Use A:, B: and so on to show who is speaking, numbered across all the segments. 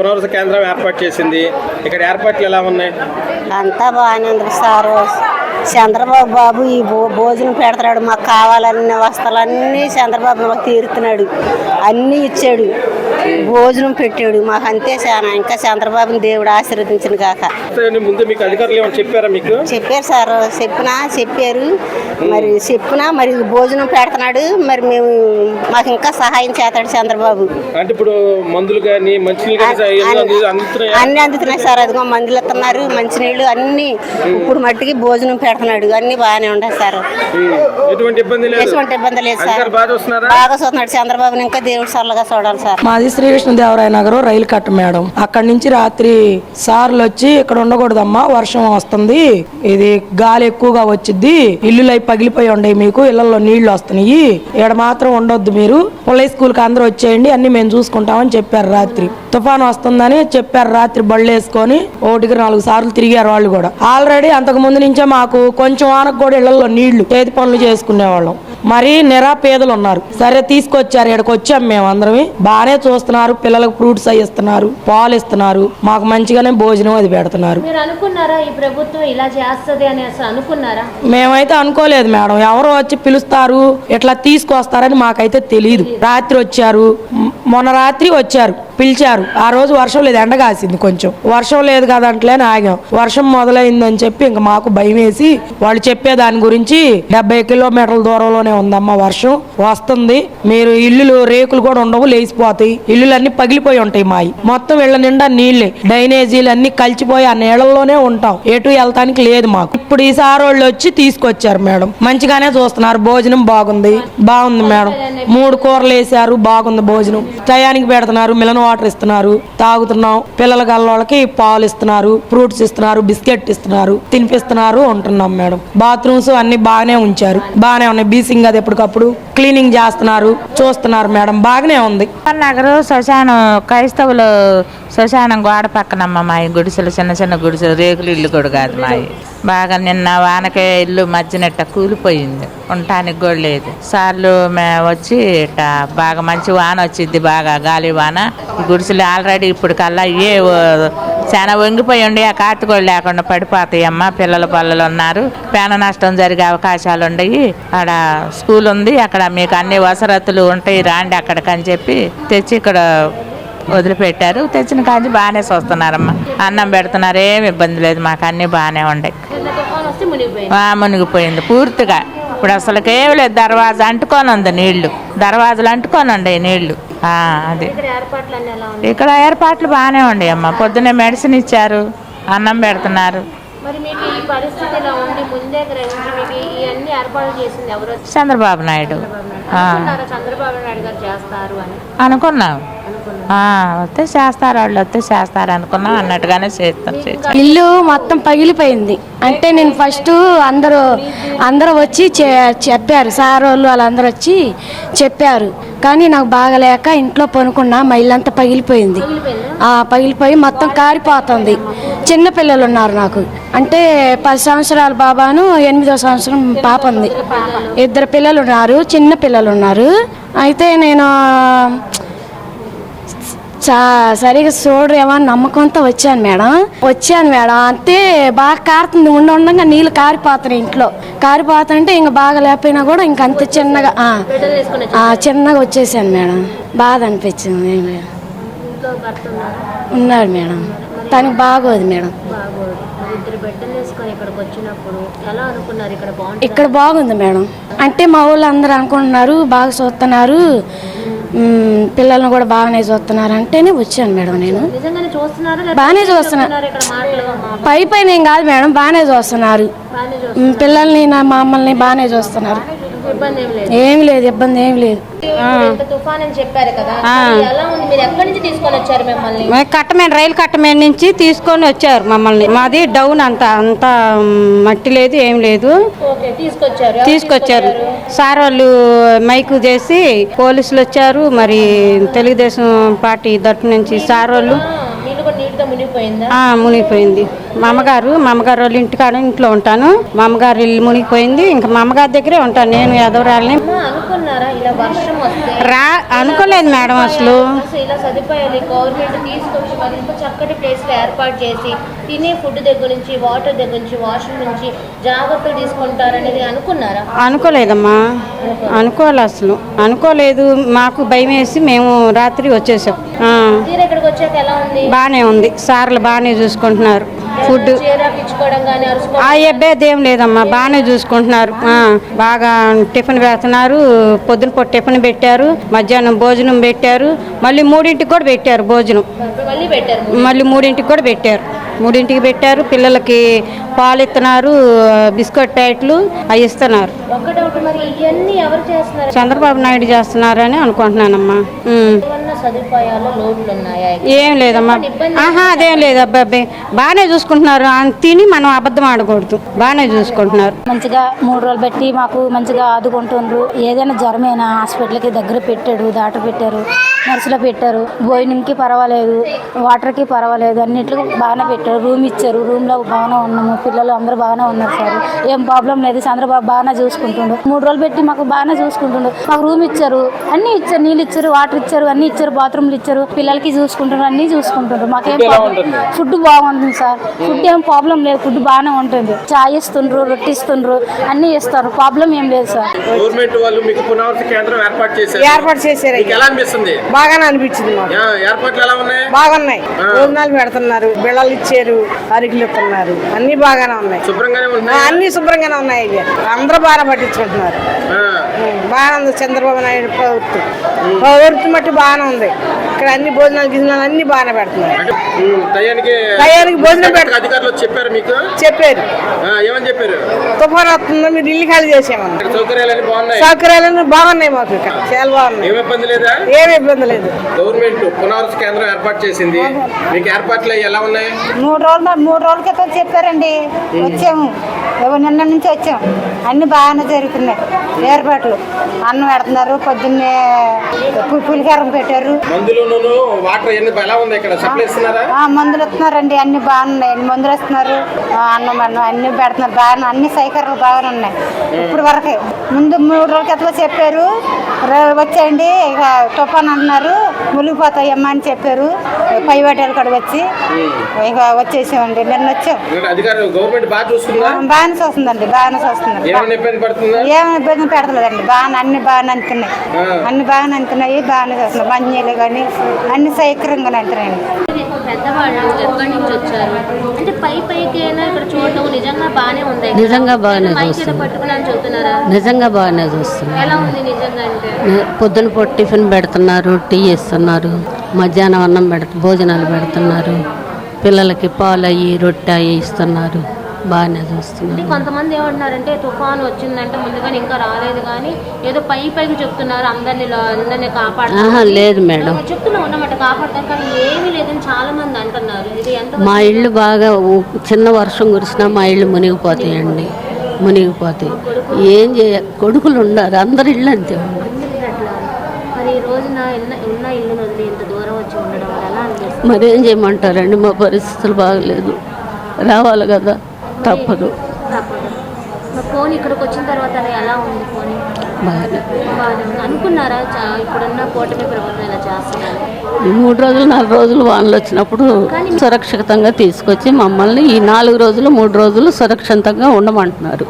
A: పునర్వస కేంద్రం ఏర్పాటు చేసింది. ఇక్కడ ఏర్పాట్లు ఎలా ఉన్నాయి?
B: అంతా బాగానే ఉంది సార్. చంద్రబాబు బాబు ఈ భో భోజనం పెడతాడు. మాకు కావాలన్న వస్తువులన్నీ చంద్రబాబు మాకు తీరుతున్నాడు. అన్నీ ఇచ్చాడు. భోజనం పెట్టాడు. మాకు అంతే చాలా ఇంకా చంద్రబాబుని దేవుడు ఆశీర్వదించిన కాక
A: ముందు మీకు అధికారులు ఏమైనా చెప్పారా మీకు?
B: చెప్పారు సార్. చెప్పినా చెప్పారు. మరి చెప్పినా మరి భోజనం పెడుతున్నాడు. మరి మేము మాకు ఇంకా సహాయం చేస్తాడు చంద్రబాబు.
A: అంటే ఇప్పుడు మందులు కానీ మంచినీళ్ళు
B: అన్ని అందుతున్నాయి సార్. అదిగో మందులు ఇస్తున్నారు. మంచినీళ్ళు అన్ని ఇప్పుడు మట్టికి భోజనం పెడుతున్నాడు. అన్ని బాగానే ఉన్నాయి సార్.
A: ఎటువంటి ఇబ్బంది లేదు.
B: ఎటువంటి ఇబ్బంది లేదు సార్.
A: బాగా
B: చూస్తున్నాడు చంద్రబాబుని. ఇంకా దేవుడు సల్లగా చూడాలి సార్.
C: మాది శ్రీకృష్ణదేవరాయ నగరం రైలు కట్ట మేడం. అక్కడి నుంచి రాత్రి సార్లు వచ్చి ఇక్కడ ఉండకూడదమ్మా వర్షం వస్తుంది. ఇది గాలి ఎక్కువగా వచ్చింది ఇల్లులు అవి పగిలిపోయి ఉండయి మీకు ఇళ్ళలో నీళ్ళు వస్తున్నాయి. ఇక్కడ మాత్రం ఉండొద్దు మీరు. పుల్లై స్కూల్కి అందరూ వచ్చేయండి అన్ని మేము చూసుకుంటామని చెప్పారు రాత్రి. తుఫాన్ వస్తుందని చెప్పారు రాత్రి బళ్ళు వేసుకొని. ఒకటికి నాలుగు సార్లు తిరిగారు వాళ్ళు కూడా. ఆల్రెడీ అంతకు ముందు నుంచే మాకు కొంచెం వానకు కూడా ఇళ్ళలో నీళ్ళు చేతి పనులు చేసుకునేవాళ్ళం. మరి నిరాపేదలు ఉన్నారు. సరే తీసుకొచ్చారు ఇక్కడికి వచ్చాం మేము అందరం బాగానే చూస్తున్నారు పిల్లలకు ఫ్రూట్స్ అవి ఇస్తున్నారు పాలు ఇస్తున్నారు. మాకు మంచిగానే భోజనం అది పెడుతున్నారు.
D: మీరు అనుకున్నారా ఈ ప్రభుత్వం ఇలా చేస్తుంది అని అసలు అనుకున్నారా?
C: మేమైతే అనుకోలేదు మేడం. ఎవరో వచ్చి పిలుస్తారు ఇట్లా తీసుకొస్తారని మాకైతే తెలియదు రాత్రి వచ్చారు మొన్న రాత్రి వచ్చారు. పిలిచారు. ఆ రోజు వర్షం లేదు ఎండ కాసింది కొంచెం. వర్షం లేదు కదంట్లేని ఆగాం. వర్షం మొదలైందని చెప్పి ఇంక మాకు భయం వేసి వాళ్ళు చెప్పే దాని గురించి డెబ్బై కిలోమీటర్ల దూరంలోనే ఉందమ్మా వర్షం. వస్తుంది. మీరు ఇల్లులు రేకులు కూడా ఉండవు లేచిపోతాయి. ఇల్లులన్నీ పగిలిపోయి ఉంటాయి మాయి. మొత్తం ఇళ్ళ నిండా నీళ్ళే డ్రైనేజీలు అన్ని కలిసిపోయి ఆ నీళ్ళలోనే ఉంటాం. ఎటు వెళ్ళటానికి లేదు మాకు. ఇప్పుడు ఈ సారోళ్ళు వచ్చి తీసుకొచ్చారు మేడం. మంచిగానే చూస్తున్నారు. భోజనం బాగుంది. బాగుంది మేడం. మూడు కూరలు వేసారు. బాగుంది భోజనం. టయానికి పెడుతున్నారు. మిలన్ వాటర్ ఇస్తున్నారు. తాగుతున్నాం. పిల్లల గల్లవాళ్ళకి పాలు ఇస్తున్నారు. ఫ్రూట్స్ ఇస్తున్నారు. బిస్కెట్ ఇస్తున్నారు. తినిపిస్తున్నారు ఉంటున్నాం మేడం. బాత్రూమ్స్ అన్ని బాగానే ఉంచారు. బాగానే ఉన్నాయి. బీసింగ్ అది ఎప్పటికప్పుడు. క్లీనింగ్ చేస్తున్నారు. చూస్తున్నారు మేడం. బాగానే ఉంది.
E: నగరు శ్మశానం క్రైస్తవులు శ్మశానం గోడ పక్కనమ్మ మా గుడిసెలు చిన్న చిన్న గుడిసెలు రేకులు ఇల్లు కూడా కాదు మాయి. బాగా నిన్న వానకే ఇల్లు మధ్యనట్ట కూలిపోయింది. ఉండటానికి కూడా లేదు. సార్లు మేము వచ్చి ఇట్ట బాగా మంచి వాన వచ్చింది బాగా గాలి వాన. గుడిసెలు ఆల్రెడీ ఇప్పుడు కల్లా ఏ చాలా వంగిపోయి ఉండి ఆ కాతుకోళ్ళు లేకుండా పడిపోతాయి అమ్మ పిల్లల పల్లలు ఉన్నారు. ప్రాణ నష్టం జరిగే అవకాశాలు ఉన్నాయి అక్కడ స్కూల్ ఉంది అక్కడ మీకు అన్ని వసరతులు ఉంటాయి రాండి అక్కడికి అని చెప్పి తెచ్చి ఇక్కడ వదిలిపెట్టారు. తెచ్చిన కాంచి బాగానే చూస్తున్నారమ్మా. అన్నం పెడుతున్నారు ఏమి ఇబ్బంది లేదు మాకు అన్నీ బాగానే ఉన్నాయి
D: మునిగిపోయింది.
E: ఆ, మునిగిపోయింది పూర్తిగా. ఇప్పుడు అసలు లేదు దర్వాజా అంటుకొని ఉంది నీళ్ళు. దర్వాజలు అంటుకొని ఉండే నీళ్ళు. ఆ, అది.
D: ఇక్కడ ఏర్పాట్లు ఉన్నాయి?
E: బాగానే ఉండే అమ్మ. పొద్దున్నే మెడిసిన్ ఇచ్చారు. అన్నం పెడుతున్నారు. చంద్రబాబు నాయుడు. ఆ,
D: అనుకున్నారా చంద్రబాబు నాయుడు గారు చేస్తారు అని?
E: అనుకున్నాం. వస్తే చేస్తారు వాళ్ళు వస్తే చేస్తారు అనుకున్నాం అన్నట్టుగానే చేస్తాం చేస్తాం
F: ఇల్లు మొత్తం పగిలిపోయింది. అంటే నేను ఫస్ట్ అందరూ అందరూ వచ్చి చె- చెప్పారు. సార్ వాళ్ళు వాళ్ళందరూ వచ్చి చెప్పారు. కానీ నాకు బాగలేక ఇంట్లో పనుకున్నా మా ఇల్లంతా పగిలిపోయింది. ఆ, పగిలిపోయి మొత్తం కారిపోతుంది. చిన్న పిల్లలు ఉన్నారు నాకు. అంటే పది సంవత్సరాల బాబాను ఎనిమిదో సంవత్సరం పాప ఉంది ఇద్దరు పిల్లలు ఉన్నారు చిన్న పిల్లలు ఉన్నారు. అయితే నేను చా సరిగా చూడరేమో అని నమ్మకంతో వచ్చాను మేడం. వచ్చాను మేడం. అంతే బాగా కారుతుంది. ఉండ ఉండగా నీళ్ళు కారిపోతున్నాయి ఇంట్లో. కారిపోతుంటే ఇంకా బాగా లేకపోయినా కూడా ఇంక అంత చిన్నగా చిన్నగా వచ్చేసాను మేడం. బాధ అనిపించింది ఏం లేదు. ఉన్నాడు మేడం. తనకి బాగోదు మేడం.
D: బాగోదు ఇక్కడ
F: బాగుంది మేడం. అంటే మా వాళ్ళు అందరూ అనుకుంటున్నారు బాగా చూస్తున్నారు. పిల్లల్ని కూడా బాగానే చూస్తున్నారు అంటేనే వచ్చాను మేడం నేను. బాగానే చూస్తున్నారు
D: మాటలు?
F: పై పైన ఏం కాదు మేడం బాగానే చూస్తున్నారు. పిల్లల్ని నా మమ్మల్ని బాగానే చూస్తున్నారు.
D: ఏం లేదు.
F: ఏమి లేదు ఇబ్బంది ఏమి లేదు.
G: కట్టమేన రైలు కట్టమేన నుంచి తీసుకొని వచ్చారు మమ్మల్ని. మాది డౌన్ అంత అంత మట్టి లేదు ఏం లేదు.
D: తీసుకొచ్చారు.
G: సార్ వాళ్ళు మైకు చేసి పోలీసులు వచ్చారు. మరి తెలుగుదేశం పార్టీ తరపు నుంచి సార్ వాళ్ళు.
D: మునిగిపోయింది.
G: మా అమ్మగారు మా అమ్మగారు వాళ్ళ ఇంటికాడ ఇంట్లో ఉంటాను. మా అమ్మగారు ఇల్లు మునిగిపోయింది. ఇంకా మా అమ్మగారి దగ్గరే ఉంటాను. నేను ఎదవరాలని రా అనుకోలేదు మేడం అసలు.
D: అసలు ఇలా సదుపాయాలు గవర్నమెంట్ తీసుకొచ్చి మరి ఇంత చక్కటి ప్లేస్లో ఏర్పాటు చేసి తినే ఫుడ్ దగ్గర నుంచి వాటర్ దగ్గర నుంచి వాష్రూమ్ నుంచి జాగ్రత్తలు తీసుకుంటారనేది అనుకున్నారా?
G: అనుకోలేదమ్మా. అనుకోలే అసలు. అనుకోలేదు. మాకు భయం వేసి మేము రాత్రి వచ్చేసాం.
D: ఇక్కడికి వచ్చాక ఎలా ఉంది?
G: బాగానే ఉంది. సార్లు బాగానే చూసుకుంటున్నారు. ఫుడ్. ఆ ఏం లేదమ్మా బాగానే చూసుకుంటున్నారు. బాగా టిఫిన్ పెడుతున్నారు పొద్దున పూట టిఫిన్ పెట్టారు మధ్యాహ్నం భోజనం పెట్టారు మళ్ళీ మూడింటికి కూడా పెట్టారు భోజనం.
D: మళ్ళీ
G: మూడింటికి కూడా పెట్టారు. మూడింటికి పెట్టారు. పిల్లలకి పాలు ఇస్తున్నారు బిస్కెట్ ప్యాకెట్లు అవి ఇస్తున్నారు. చంద్రబాబు నాయుడు చేస్తున్నారని అనుకుంటున్నానమ్మా. ఏం లేదమ్మా. ఆహా అదేం లేదు అబ్బాయి బాగానే చూసుకుంటున్నారు. తిని మనం అబద్ధం ఆడకూడదు. బాగానే చూసుకుంటున్నారు.
H: మంచిగా మూడు రోజులు పెట్టి మాకు మంచిగా ఆదుకుంటుండ్రు. ఏదైనా జ్వరమైనా హాస్పిటల్కి దగ్గర పెట్టాడు డాక్టర్ పెట్టారు నర్సులో పెట్టారు. భోజనంకి పర్వాలేదు వాటర్కి పర్వాలేదు అన్నిటికి బాగానే పెట్టారు. రూమ్ ఇచ్చారు. రూమ్లో బాగానే ఉన్నాము. పిల్లలు అందరూ బాగానే ఉన్నారు సార్. ఏం ప్రాబ్లం లేదు. చంద్రబాబు బాగానే చూసుకుంటుండు. మూడు రోజులు పెట్టి మాకు బాగానే చూసుకుంటుండు. మాకు రూమ్ ఇచ్చారు. అన్ని ఇచ్చారు. నీళ్ళు ఇచ్చారు. వాటర్ ఇచ్చారు. అన్ని ఇచ్చారు. బాత్రూమ్లు ఇచ్చారు. పిల్లలకి చూసుకుంటున్నారు అన్ని చూసుకుంటుండ్రు. మాకేం ఫుడ్ బాగుంటుంది సార్. ఫుడ్ ఏం ప్రాబ్లం లేదు. ఫుడ్ బాగానే ఉంటుంది. చాయ్ ఇస్తుండ్రు రొట్టి ఇస్తుండ్రు అన్ని ఇస్తారు ప్రాబ్లం ఏం లేదు సార్.
A: గవర్నమెంట్ వాళ్ళు మీకు పునరావాస కేంద్రం ఏర్పాటు చేశారు.
B: ఏర్పాటు చేశారు.
A: మీకు ఎలా అనిపిస్తుంది?
B: బాగానే అనిపించింది
A: ఏర్పాట్లు ఎలా ఉన్నాయి?
B: బాగున్నాయి. భోజనాలు పెడుతున్నారు. బిళ్ళలు ఇచ్చారు ఇస్తున్నారు అన్ని బాగానే ఉన్నాయి. అన్ని శుభ్రంగానే ఉన్నాయి. అందరూ బాగా పట్టించుకుంటున్నారు. బాగానే ఉంది చంద్రబాబు నాయుడు ప్రభుత్వం. ప్రభుత్వం మట్టి బాగానే ఉంది. ఇక్కడ అన్ని భోజనాలు గిజనాలు అన్ని బాగానే పెడుతున్నారు.
A: టయానికి
B: భోజనం
A: అధికారులు చెప్పారు మీకు?
B: చెప్పారు.
A: ఏమని చెప్పారు?
B: తుఫాన్ వస్తుందో మీరు ఇల్లు ఖాళీ చేసామన్నారు
A: ఇక్కడ సౌకర్యాలన్నీ బాగున్నాయి?
B: మాకు ఇక్కడ. చాలా బాగున్నాయి.
A: ఏమి ఇబ్బంది లేదా?
B: ఏమి ఇబ్బంది లేదు.
A: గవర్నమెంట్ పునరావాస కేంద్రం ఏర్పాటు చేసింది. మీకు ఏర్పాట్లు ఎలా ఉన్నాయి?
I: మూడు రోజులు మూడు రోజుల క్రితం చెప్పారండి. వచ్చాము. నిన్న నుంచి వచ్చాం. అన్ని బాగానే జరుగుతున్నాయి. ఏర్పాట్లు అన్నం పెడుతున్నారు పొద్దున్నే పు- పులిహోరం పెట్టారు.
A: మందులు
I: ఇస్తున్నారండి అన్ని బాగున్నాయి అన్ని మందులు ఇస్తున్నారు? అన్నం అన్నం అన్ని పెడుతున్నారు బాగా అన్ని సౌకర్యాలు బాగానే ఉన్నాయి. ఇప్పుడు వరకే. ముందు మూడు రోజుల క్రితం చెప్పారు వచ్చేయండి ఇక తుఫాన్ అంటున్నారు మునిగిపోతాయి అమ్మా అని చెప్పారు పై వాటాలు కూడా వచ్చి. ఇక వచ్చేసామండి నిన్న వచ్చాం.
A: బాగా చూస్తుందా
I: బాగానే చూస్తుందండి బాగానే చూస్తున్నారు.
A: ఏమైనా ఇబ్బంది
I: పెడతలేదండి. బాగా అన్ని బాగానే అందుతున్నాయి
A: ఆ.
I: అన్ని బాగానే అందుతున్నాయి బాగానే చూస్తున్నాయి మంచినీళ్ళు కానీ అన్ని
D: ఇక్కడ చూడటం నిజంగా బానే ఉంది?
J: నిజంగా బాగానే చూస్తున్నాం. నిజంగా బాగానే చూస్తున్నాం.
D: ఎలా ఉంది నిజంగా అంటే?
J: పొద్దున పూట టిఫిన్ పెడుతున్నారు టీ ఇస్తున్నారు మధ్యాహ్నం అన్నం పెడ భోజనాలు పెడుతున్నారు పిల్లలకి పాలు అయ్యి రొట్టె అయ్యి ఇస్తున్నారు. బాగానే చూస్తున్నారు
D: కొంతమంది ఏమంటున్నారంటే తుఫాన్ వచ్చిందంటే ముందుగానే ఇంకా రాలేదు కానీ ఏదో పై పైకి చెప్తున్నారు అందరిని అందరిని కాపాడుతున్నారు.
J: లేదు మేడం.
D: చెప్తున్నా ఉన్నమాట కాపాడతారు కానీ ఏమీ లేదని చాలా మంది అంటున్నారు. ఇది ఎంత
J: మా ఇల్లు బాగా చిన్న వర్షం కురిసినా మా ఇల్లు మునిగిపోతాయండి మునిగిపోతాయి. ఏం చేయ కొడుకులు ఉన్నారు అందరి ఇల్లు అంతే.
D: మరి ఈ రోజున ఉన్న- ఇల్లు వదిలి ఇంత దూరం వచ్చి ఉండడం వల్ల
J: మరేం చేయమంటారండి మా పరిస్థితులు బాగలేదు. రావాలి కదా. తప్పదు.
D: ఫోన్ ఇక్కడికి వచ్చిన తర్వాత ఎలా ఉంది ఫోన్?
J: బాగానే
D: బాగానే ఉంది. అనుకున్నారా? చా- ఇప్పుడున్న కూటమి ప్రభుత్వం ఇలా చేస్తున్నారు
J: ఈ మూడు రోజులు నాలుగు రోజులు వానలు వచ్చినప్పుడు సురక్షితంగా తీసుకొచ్చి మమ్మల్ని ఈ నాలుగు రోజులు మూడు రోజులు సురక్షితంగా ఉండమంటున్నారు.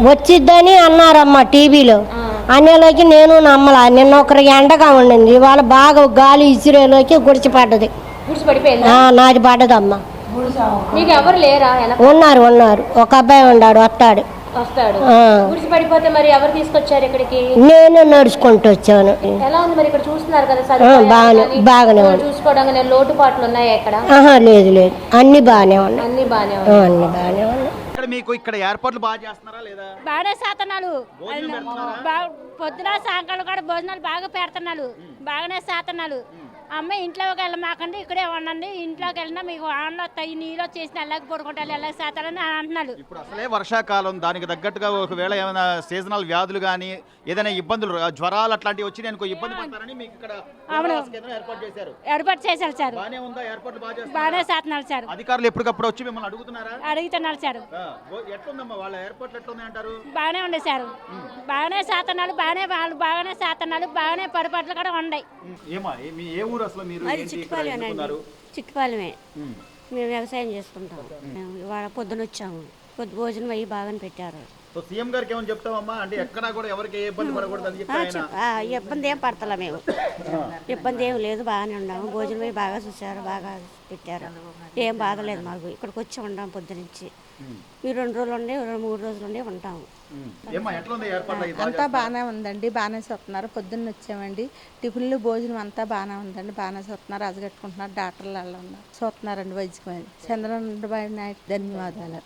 B: వచ్చిద్దని అన్నారమ్మ టీవీలో. అనేలోకి నేను నమ్మల. నిన్న ఒకరికి ఎండగా ఉండింది. ఇవాళ బాగా గాలి ఇసిరేలోకి గుడిచిపడ్డది నాది పడ్డదమ్మ.
D: మీకు ఎవరు లేరా?
B: ఉన్నారు ఉన్నారు. ఒక అబ్బాయి ఉన్నాడు వస్తాడు.
D: వస్తాడు. గుడిసి పడిపోతే మరి ఎవరు తీసుకొచ్చారు ఇక్కడికి?
B: నేను నడుచుకుంటూ వచ్చాను.
D: ఎలా ఉంది మరి ఇక్కడ చూస్తున్నారు కదా
B: ఆ,
D: సదుపాయాలు
B: బాగానే
D: కానీ,
B: బాగానే
D: ఆ,
B: ఉంది.
D: చూసుకోవడానికి లోటుపాట్లు ఉన్నాయా ఇక్కడ?
B: ఆహా లేదు లేదు. అన్ని బాగానే ఉన్నాయి.
D: అన్ని బాగానే ఉన్నాయి.
B: అన్ని బాగానే ఉన్నాయి.
K: ఇక్కడ మీకు ఇక్కడ ఏర్పాట్లు బాగా చేస్తున్నారా లేదా?
H: బాగానే శాతనాలు పొద్దున సాయంకాలం కూడా భోజనాలు బాగా పెడుతున్నాడు. బాగానే శాతనాలు
L: అమ్మ ఇంట్లోకి వెళ్ళమాకండి ఇక్కడే ఉండండి ఇంట్లోకి వెళ్ళినా మీకు ఆన్లో వస్తాయి నీళ్ళు వచ్చేసి నెలకి పడుకుంటారు ఎలా శాతాలని అంటున్నాడు.
K: ఇప్పుడు అసలే వర్షాకాలం దానికి తగ్గట్టుగా ఒకవేళ ఏమైనా సీజనల్ వ్యాధులు కానీ ఏదైనా ఇబ్బందులు జ్వరాలు అట్లాంటివి వచ్చి నేను ఇబ్బంది పడతారని మీకు ఇక్కడ ఏర్పాటు చేశారు.
L: ఏర్పాటు చేశారు సార్.
K: బానే ఉందా? ఏర్పాట్లు బాగా చేస్తున్నారు?
L: బాగానే చేస్తున్నారు సార్.
K: అధికారులు ఎప్పటికప్పుడు వచ్చి మిమ్మల్ని అడుగుతున్నారా?
L: అడుగుతున్నారు సార్.
K: ఎట్లుందమ్మా? వాళ్ళ ఏర్పాట్లు ఎట్లున్నాయి అంటారు?
L: బాగానే ఉండే సార్. బాగానే శాతనాలు బాగానే వాళ్ళు బాగానే శాతనాలు బాగానే పరిపాట్లు కూడా ఉన్నాయి.
K: ఏమా? మీ ఏ ఊరు అసలు మీరు ఏంటి ఇక్కడ ఎందుకున్నారు?
M: చుట్టుపాలెమే. మేము వ్యవసాయం చేసుకుంటాం మేము ఇవాళ పొద్దున వచ్చాము. పొద్దు భోజనం అయ్యి బాగానే పెట్టారు.
K: సో సీఎం గారికి ఏమైనా చెప్తామమ్మా అంటే ఎక్కడా కూడా ఎవరికి ఏ ఇబ్బంది పడకూడదు అని చెప్పి
M: ఆ,
K: ఆయన.
M: చెప్- ఆ, ఇబ్బంది ఏం పడతలే మేము. ఇబ్బంది ఏం లేదు బాగానే ఉన్నాము. భోజనం అయ్యి బాగా చూసారు బాగా పెట్టారు. ఏం బాధ లేదు మాకు. ఇక్కడికి వచ్చి ఉండాం పొద్దు నుంచి. మీరు రెండు రోజులు ఉండే రెండు మూడు రోజులు ఉండే ఉంటాము
N: అంతా బాగానే ఉందండి బాగానే చూస్తున్నారు పొద్దున్న వచ్చామండి. టిఫిన్లు భోజనం అంతా బాగానే ఉందండి బాగానే చూస్తున్నారు అజగట్టుకుంటున్నారు డాక్టర్లు వాళ్ళు ఉన్నారు. చూస్తున్నారండి వైద్యం చంద్రబాబు నాయుడు ధన్యవాదాలు.